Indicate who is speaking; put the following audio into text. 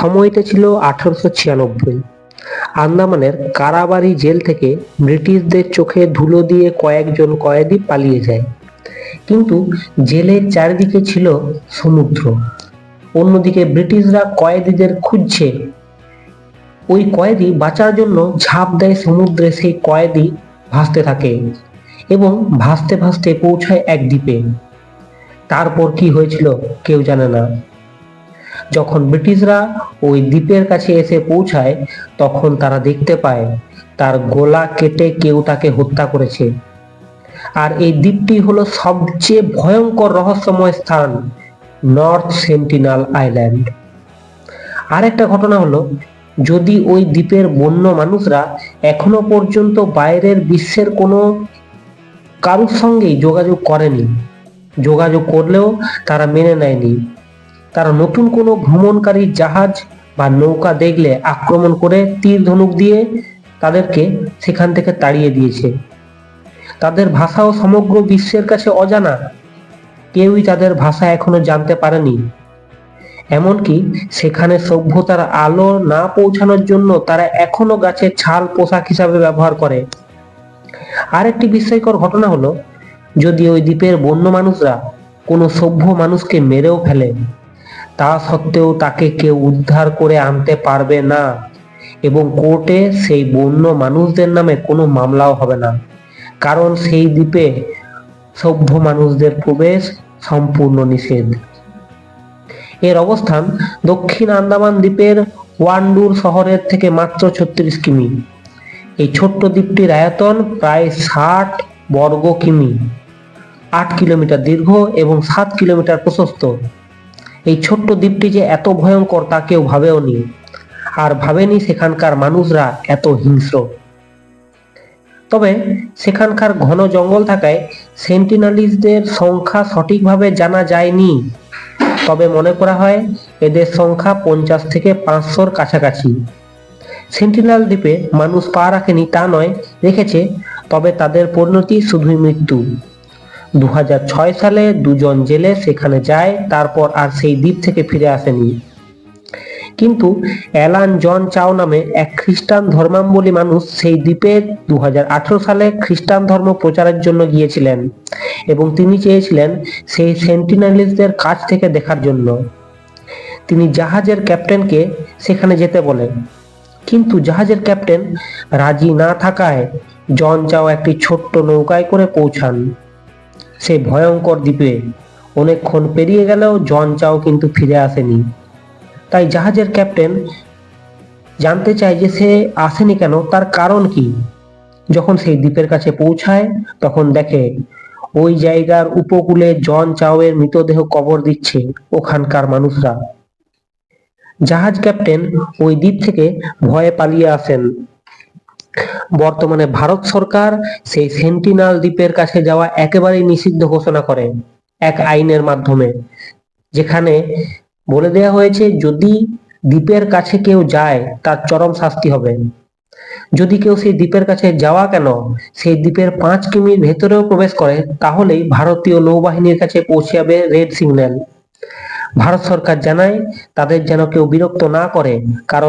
Speaker 1: সময়টা ছিল আঠারোশো ছিয়ানব্বই। আন্দামানের কারাবাড়ি জেল থেকে ব্রিটিশদের চোখে ধুলো দিয়ে কয়েকজন কয়েদি পালিয়ে যায়। কিন্তু জেলের চারিদিকে ছিল সমুদ্র। অন্যদিকে ব্রিটিশরা কয়েদিদের খুঁজছে। ওই কয়েদি বাঁচার জন্য ঝাঁপ দেয় সমুদ্রে সেই কয়েদি ভাসতে থাকে এবং ভাসতে ভাসতে পৌঁছায় এক দ্বীপে। তারপর কি হয়েছিল কেউ জানে না। যখন ব্রিটিশরা ওই দ্বীপের কাছে এসে পৌঁছায়, তখন তারা দেখতে পায়, তার গোলা কেটে কেউ তাকে হত্যা করেছে। আর এই দ্বীপটি হলো সবচেয়ে ভয়ঙ্কর রহস্যময় স্থান, নর্থ সেন্টিনাল আইল্যান্ড। আরেকটা ঘটনা হলো, যদি ওই দ্বীপের বন্য মানুষরা এখনও পর্যন্ত বাইরের বিশ্বের কোনো কারুর সঙ্গেই যোগাযোগ করেনি, যোগাযোগ করলেও তারা মেনে নেয়নি তারা নতুন কোনো ভ্রমণকারী জাহাজ বা নৌকা দেখলে আক্রমণ করে তীর ধনুক দিয়ে তাদেরকে সেখান থেকে তাড়িয়ে দিয়েছে। তাদের ভাষাও সমগ্র বিশ্বের কাছে অজানা। কেউই তাদের ভাষা এখনও জানতে পারেনি। এমনকি সেখানে সভ্যতার আলো না পৌঁছানোর জন্য তারা এখনও গাছের ছাল পোশাক হিসাবে ব্যবহার করে। আরেকটি বিস্ময়কর ঘটনা হলো, যদি ওই দ্বীপের বন্য মানুষরা কোনো সভ্য মানুষকে মেরেও ফেলে তা সত্ত্বেও তাকে কেউ উদ্ধার করে আনতে পারবে না এবং কোর্টে সেই বন্য মানুষদের নামে কোনো মামলাও হবে না। কারণ সেই দ্বীপে সভ্য মানুষদের প্রবেশ সম্পূর্ণ নিষেধ। এর অবস্থান দক্ষিণ আন্দামান দ্বীপের ওয়ান্ডুর শহরের থেকে মাত্র ছত্রিশ কিমি। এই ছোট্ট দ্বীপটির আয়তন প্রায় ষাট বর্গ কিমি। আট কিলোমিটার দীর্ঘ এবং সাত কিলোমিটার প্রশস্ত। এই ছোট্ট দ্বীপটি যে এত ভয়ঙ্কর তা কেউ ভাবেও নি। আর ভাবেনি সেখানকার মানুষরা এত হিংস্র। তবে সেখানকার ঘন জঙ্গল থাকায় সেন্টিনালিসদের সংখ্যা সঠিকভাবে জানা যায়নি। তবে মনে করা হয় এদের সংখ্যা পঞ্চাশ থেকে পাঁচশোর কাছাকাছি। সেন্টিনাল দ্বীপে মানুষ পা রাখেনি তা নয় রেখেছে তবে তাদের পরিণতি শুধুই মৃত্যু। দু হাজার ছয় সালে দুজন জেলে সেখানে যায়, তারপর আর সেই দ্বীপ থেকে ফিরে আসেনি। কিন্তু অ্যালান জন চাও নামে এক খ্রিস্টান ধর্মাবলম্বী মানুষ সেই দ্বীপে দু হাজার আঠারো সালে খ্রিস্টান ধর্ম প্রচারের জন্য গিয়েছিলেন এবং তিনি চেয়েছিলেন সেই সেন্টিনালিসদের কাছ থেকে দেখার জন্য। তিনি জাহাজের ক্যাপ্টেনকে সেখানে যেতে বলেন কিন্তু জাহাজের ক্যাপ্টেন রাজি না থাকায় জন চাও একটি ছোট্ট নৌকায় করে পৌঁছান। সেই ভয়ঙ্কর দ্বীপে অনেকক্ষণ পেরিয়ে গেলেও জন চাও কিন্তু ফিরে আসেনি। তাই জাহাজের ক্যাপ্টেন জানতে চায় যে সে আসেনি কেন, তার কারণ কি? যখন সেই দ্বীপের কাছে পৌঁছায়, তখন দেখে ওই জায়গার উপকূলে জন চাওয়ের মৃতদেহ কবর দিচ্ছে ওখানকার মানুষরা। জাহাজ ক্যাপ্টেন ওই দ্বীপ থেকে ভয়ে পালিয়ে আসেন। বর্তমানে ভারত সরকার সেই সেন্টিনাল দ্বীপের কাছে যাওয়া একেবারেই নিষিদ্ধ ঘোষণা করে এক আইনের মাধ্যমে। যেখানে বলে দেওয়া হয়েছে, যদি দ্বীপের কাছে কেউ যায়, তার চরম শাস্তি হবে। যদি কেউ সেই দ্বীপের কাছে যাওয়া কেন, সেই দ্বীপের পাঁচ কিমির ভেতরেও প্রবেশ করে, তাহলেই ভারতীয় নৌবাহিনীর কাছে পৌঁছে যাবে রেড সিগন্যাল ভারত সরকার জানায়, তাদের যেন কেউ বিরক্ত না করে, কারণ